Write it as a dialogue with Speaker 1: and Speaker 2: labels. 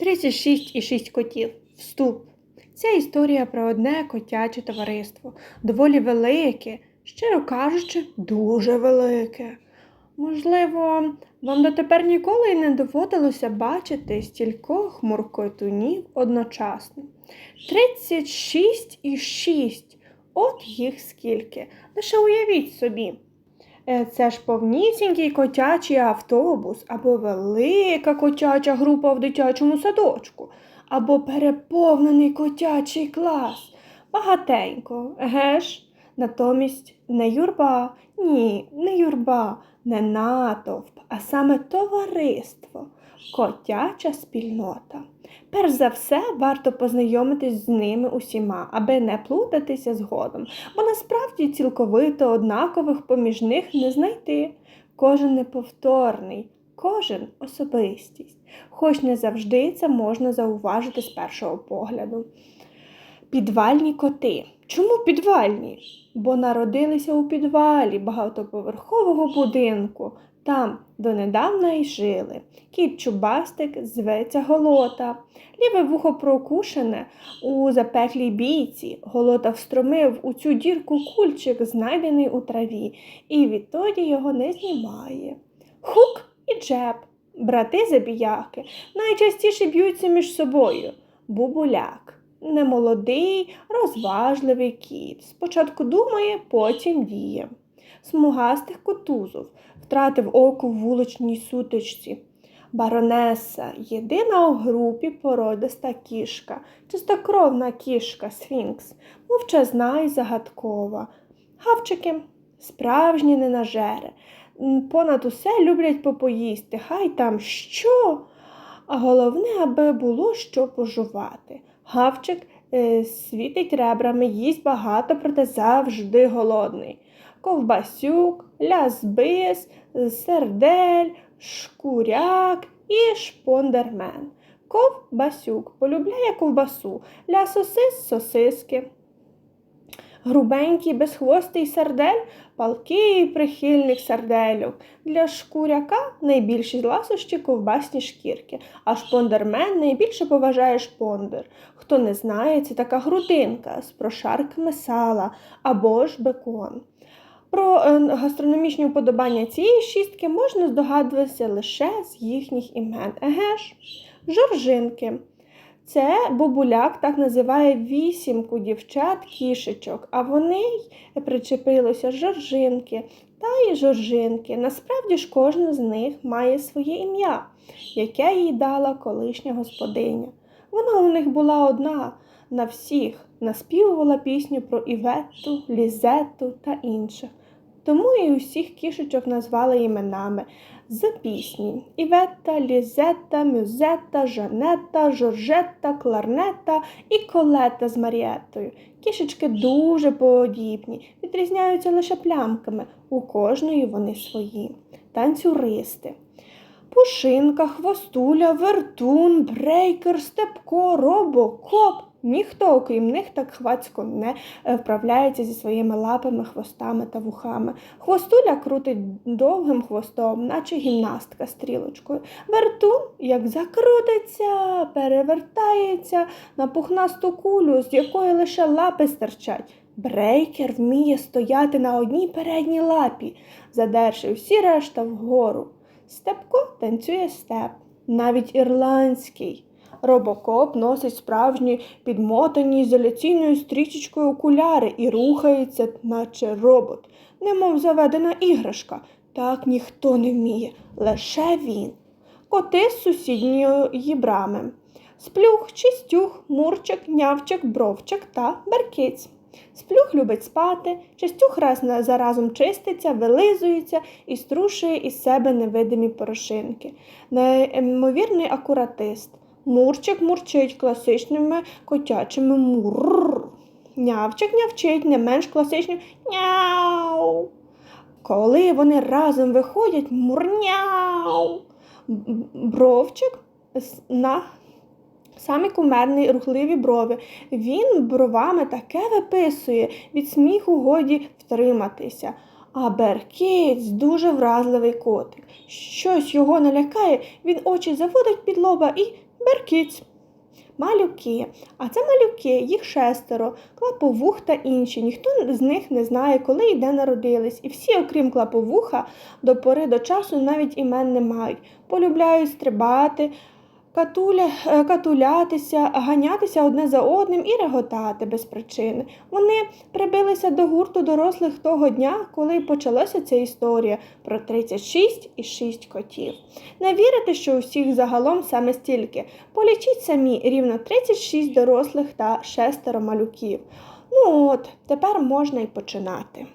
Speaker 1: 36 і 6 котів. Вступ. Ця історія про одне котяче товариство. Доволі велике, щиро кажучи, дуже велике. Можливо, вам дотепер ніколи й не доводилося бачити стількох муркотунів одночасно. 36 і 6. От їх скільки. Лише уявіть собі. Е, Це ж повнісінький котячий автобус, або велика котяча група в дитячому садочку, або переповнений котячий клас. Багатенько, еге ж? Натомість не юрба, ні, не юрба, не натовп, а саме товариство, котяча спільнота. Перш за все, варто познайомитись з ними усіма, аби не плутатися згодом, бо насправді цілковито однакових поміж них не знайти. Кожен неповторний, кожен особистість, хоч не завжди це можна зауважити з першого погляду. Підвальні коти. Чому підвальні? Бо народилися у підвалі багатоповерхового будинку. Там донедавна й жили. Кіт Чубастик зветься Голота. Ліве вухо прокушене у запеклій бійці. Голота встромив у цю дірку кульчик, знайдений у траві, і відтоді його не знімає. Хук і Джеб, брати забіяки, найчастіше б'ються між собою. Бубуляк. Немолодий, розважливий кіт. Спочатку думає, потім діє. Смугастих котузов втратив око в вуличній сутичці. Баронеса єдина у групі породиста кішка, чистокровна кішка Сфінкс, мовчазна і загадкова. Гавчики справжні ненажери. Понад усе люблять попоїсти, хай там що. А головне, аби було що пожувати. Гавчик е, світить ребрами, їсть багато, проте завжди голодний. Ковбасюк, лясбис, сердель, шкуряк і шпондермен. Ковбасюк полюбляє ковбасу, лясосис сосиски. Грубенький, безхвостий сардель, палкий прихильник сардельок. Для шкуряка найбільші ласощі ковбасні шкірки, а шпондермен найбільше поважає шпондер. Хто не знає, це така грудинка з прошарками сала або ж бекон. Про е, гастрономічні вподобання цієї шістки можна здогадуватися лише з їхніх імен. Еге ж, жоржинки. Це бобуляк так називає вісімку дівчат-кішечок, а вони й причепилися жоржинки та й жоржинки. Насправді ж кожна з них має своє ім'я, яке їй дала колишня господиня. Вона у них була одна на всіх, наспівувала пісню про Іветту, Лізетту та інших. Тому і усіх кішечок назвали іменами з пісні Іветта, Лізетта, Мюзетта, Жанетта, Жоржетта, Кларнета і Колета з Марієттою. Кішечки дуже подібні, відрізняються лише плямками. У кожної вони свої. Танцюристи. Пушинка, хвостуля, вертун, брейкер, степко, робокоп. Ніхто, окрім них, так хвацько не е, вправляється зі своїми лапами, хвостами та вухами. Хвостуля крутить довгим хвостом, наче гімнастка стрілочкою. Вертун, як закрутиться, перевертається на пухнасту кулю, з якої лише лапи стирчать. Брейкер вміє стояти на одній передній лапі, задерши всі решта вгору. Степко танцює степ, навіть ірландський. Робокоп носить справжні підмотані ізоляційною стрічечкою окуляри і рухається, наче робот, немов заведена іграшка. Так ніхто не вміє, лише він. Коти з сусідньої брами. Сплюх, чистюх, мурчик, нявчик, бровчик та беркиць. Сплюх любить спати, чистюх раз за разом чиститься, вилизується і струшує із себе невидимі порошинки. Неймовірний акуратист. Мурчик мурчить класичними котячими мурр. Нявчик нявчить не менш класичним няу. Коли вони разом виходять мурняу. Бровчик на самі кумедні рухливі брови. Він бровами таке виписує, від сміху годі втриматися. А Беркіць дуже вразливий котик. Щось його налякає, він очі заводить під лоба і Беркіць. Малюки. А це малюки, їх шестеро, клаповух та інші. Ніхто з них не знає, коли і де народились. І всі, окрім клаповуха, до пори до часу навіть імен не мають. Полюбляють стрибати, катуля, е, катулятися, ганятися одне за одним і реготати без причини. Вони прибилися до гурту дорослих того дня, коли почалася ця історія про 36 і 6 котів. Не вірите, що усіх загалом саме стільки. Полічіть самі рівно 36 дорослих та шестеро малюків. Ну от, тепер можна й починати.